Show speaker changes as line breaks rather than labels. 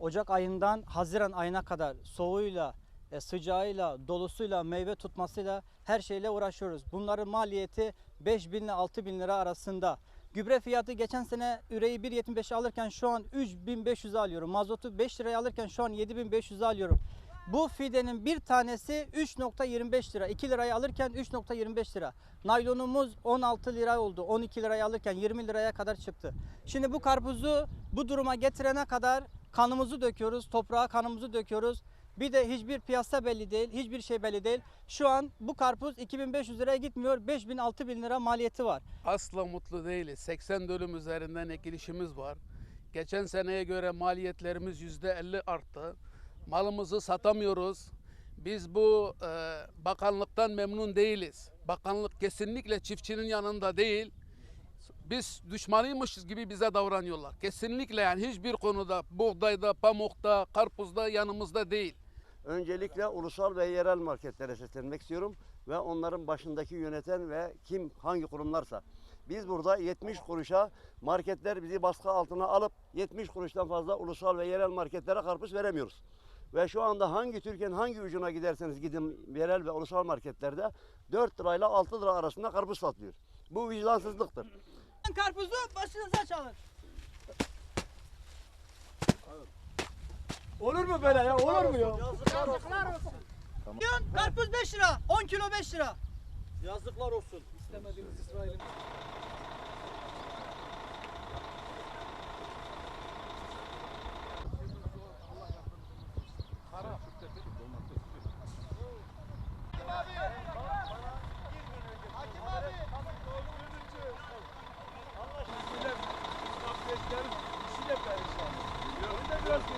Ocak ayından Haziran ayına kadar soğuğuyla, e, sıcağıyla, dolusuyla, meyve tutmasıyla her şeyle uğraşıyoruz. Bunların maliyeti 5 bin ile 6 bin lira arasında. Gübre fiyatı geçen sene üreyi 1.75'e alırken şu an 3500'e alıyorum. Mazotu 5 liraya alırken şu an 7500'e alıyorum. Bu fidenin bir tanesi 3.25 lira. 2 liraya alırken 3.25 lira. Naylonumuz 16 lira oldu. 12 liraya alırken 20 liraya kadar çıktı. Şimdi bu karpuzu bu duruma getirene kadar kanımızı döküyoruz. Toprağa kanımızı döküyoruz. Bir de hiçbir piyasa belli değil. Hiçbir şey belli değil. Şu an bu karpuz 2500 liraya gitmiyor. 5000 6000 lira maliyeti var.
Asla mutlu değiliz. 80 dönüm üzerinden ekilişimiz var. Geçen seneye göre maliyetlerimiz %50 arttı. Malımızı satamıyoruz. Biz bu e, bakanlıktan memnun değiliz. Bakanlık kesinlikle çiftçinin yanında değil. Biz düşmanıymışız gibi bize davranıyorlar. Kesinlikle yani hiçbir konuda buğdayda, pamukta, karpuzda yanımızda değil.
Öncelikle ulusal ve yerel marketlere seslenmek istiyorum ve onların başındaki yöneten ve kim hangi kurumlarsa. Biz burada 70 kuruşa marketler bizi baskı altına alıp 70 kuruştan fazla ulusal ve yerel marketlere karpuz veremiyoruz. Ve şu anda hangi Türkiye'nin hangi ucuna giderseniz gidin yerel ve ulusal marketlerde 4 lirayla 6 lira arasında karpuz satılıyor. Bu vicdansızlıktır.
Karpuzu başınıza çalın.
Olur mu böyle ya? Olur mu ya?
Yazıklar olsun. Karpuz 5 lira. 10 kilo 5 lira.
Yazıklar olsun. İstemediğiniz İsrail'in Biraz